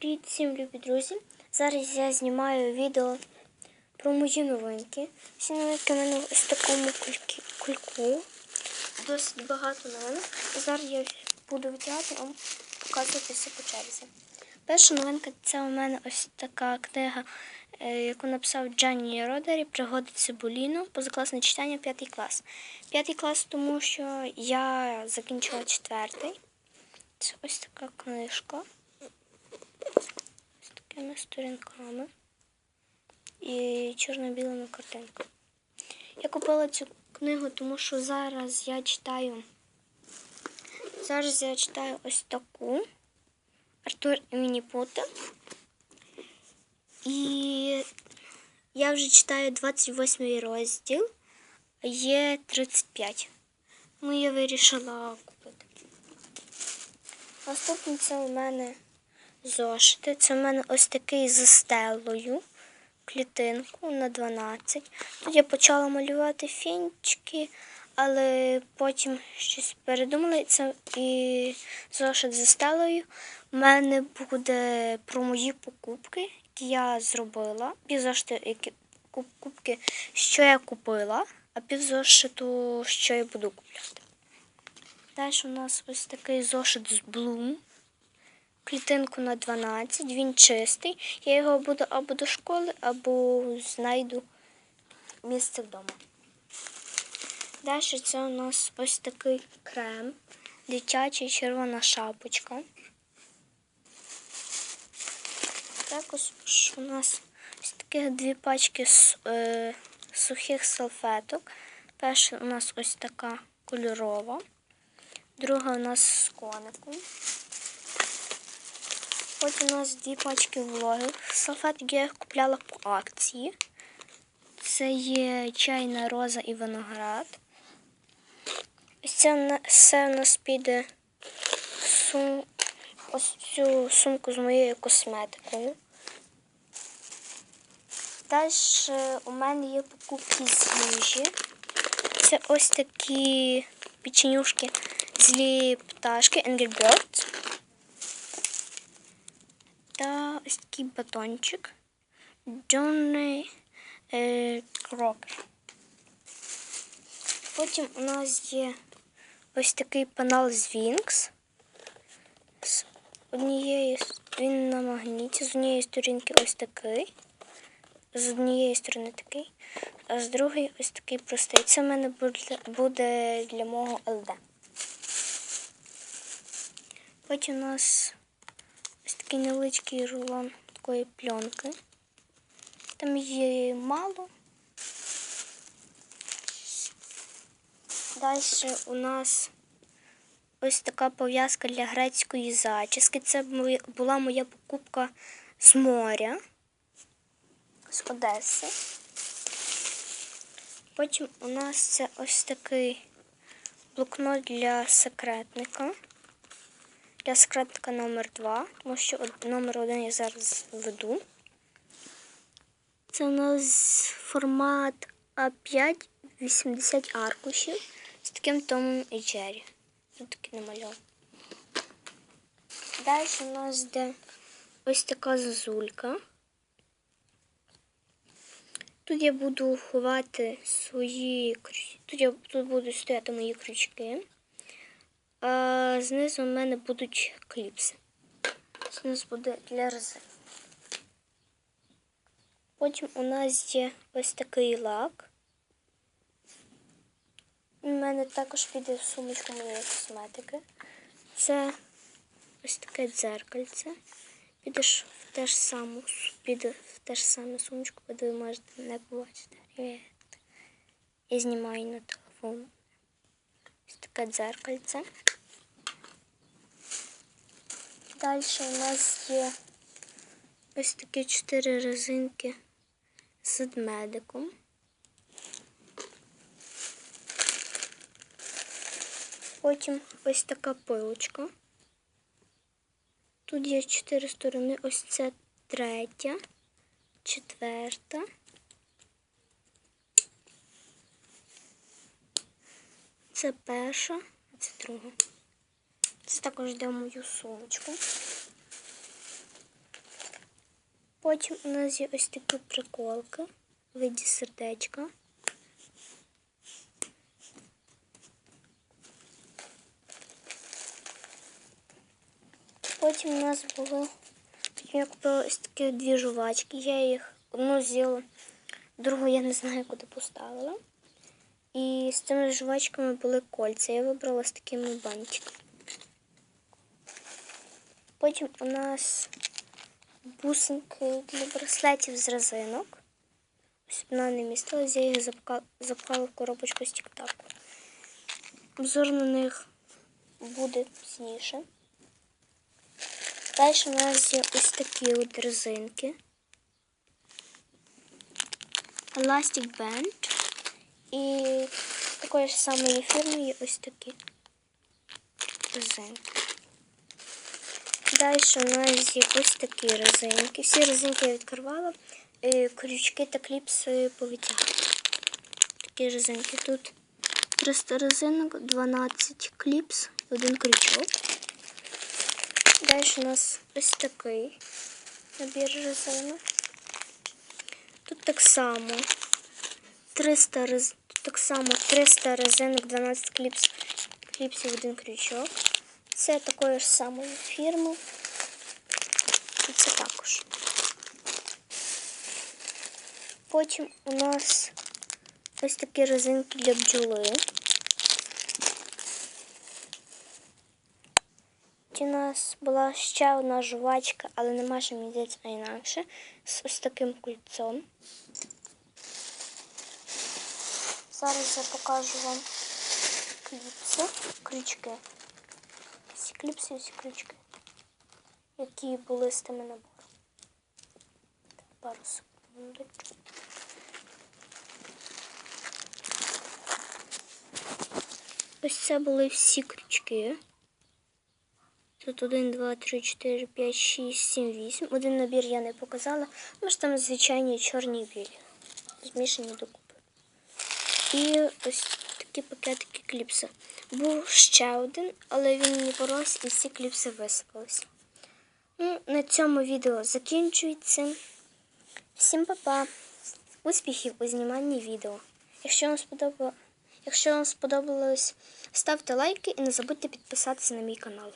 Привіт всім любі друзі! Зараз я знімаю відео про мої новинки. Всі новинки в мене ось такому кульку. Досить багато новинок. Зараз я буду витягати вам показувати все по черзі. Перша новинка це у мене ось така книга, е, яку написав Джанні Родері Пригоди Цибуліно, позакласне читання 5 клас. П'ятий клас, тому що я закінчила четвертий. Це ось така книжка з сторінками і чорно-білими картинками. Я купила цю книгу, тому що зараз я читаю. Зараз я читаю ось таку Артур і Мініпута. І я вже читаю 28 розділ, а є 35. Тому я вирішила купити. Наступний це у мене зошити. Це в мене ось такий з стелою, клітинку на 12. Тут я почала малювати фінчики, але потім щось передумала. і Це і зошит за стелою. У мене буде про мої покупки, які я зробила. Півзошити, які покупки, що я купила, а півзошиту, що я буду купляти. Далі у нас ось такий зошит з Bloom. Клітинку на 12, він чистий. Я його буду або до школи, або знайду місце вдома. Далі це у нас ось такий крем, дитячий червона шапочка. Також у нас ось такі дві пачки е, сухих салфеток. Перша у нас ось така кольорова, друга у нас з коником. Потім у нас дві пачки вологих салфеток. Я їх купляла по акції. Це є чайна роза і виноград. Ось це все у нас піде сум... ось цю сумку з моєю косметикою. Далі у мене є покупки з їжі. Це ось такі печенюшки злі пташки Angry Birds. Та ось такий батончик. Джонні е, Крокер. Потім у нас є ось такий панал з Вінкс. З однієї він на магніті, з однієї сторінки ось такий. З однієї сторони такий, а з другої ось такий простий. Це в мене буде, для мого ЛД. Потім у нас такий невеличкий рулон такої пленки. Там її мало. Далі у нас ось така пов'язка для грецької зачіски. Це була моя покупка з моря, з Одеси. Потім у нас це ось такий блокнот для секретника. Для секретника номер 2, тому що номер 1 я зараз веду. Це у нас формат А5, 80 аркушів з таким Томом і Джері. Тут таки намальовано. Далі у нас йде ось така зазулька. Тут я буду ховати свої крючки. Тут, я, тут будуть стояти мої крючки. А знизу у мене будуть кліпси. Знизу буде для резин. Потім у нас є ось такий лак. У мене також піде в сумочку моєї косметики. Це ось таке дзеркальце. Піде ж в те ж саму, піде в те ж саме сумочку, де ви можете не побачити. Я знімаю на телефон. Ось таке дзеркальце. Далі у нас є ось такі чотири резинки з медиком. Потім ось така пилочка. Тут є чотири сторони. Ось це третя, четверта. Це перша, це друга. Це також йде в мою сумочку. Потім у нас є ось такі приколки в виді сердечка. Потім у нас було потім я купила ось такі дві жувачки. Я їх одну з'їла, другу я не знаю, куди поставила. І з цими жувачками були кольця. Я вибрала з такими бантиками. Потім у нас бусинки для браслетів з резинок. Ось вона не містилась, я їх запхала в коробочку з тік-таку. Обзор на них буде пізніше. Далі у нас є ось такі от резинки. Elastic Band. І такої ж самої фірми є ось такі резинки. Далі у нас є ось такі резинки. Всі резинки я відкривала. Е, Крючки та кліпси повитягла. Такі резинки. Тут 300 резинок, 12 кліпс, один крючок. Далі у нас ось такий набір резинок. Тут так само 300 рез... Так само 300 резинок, 12 кліпс, кліпсів, один крючок. Це такої ж самої фірми. І це також. Потім у нас ось такі резинки для бджоли. У нас була ще одна жувачка, але нема що мені а інакше, з ось таким кольцом. Зараз я покажу вам кліпси, крючки. Всі кліпси, всі крючки, які були з тими набором. Пару секундочок. Ось це були всі крючки. Тут 1, 2, 3, 4, 5, 6, 7, 8. Один набір я не показала, що там звичайні чорні і білі. Змішані докупи. І ось такі пакетики кліпси. Був ще один, але він не порос і всі кліпси висипалися. Ну, на цьому відео закінчується. Всім па-па! Успіхів у зніманні відео. Якщо вам сподобалось, якщо вам сподобалось, ставте лайки і не забудьте підписатися на мій канал.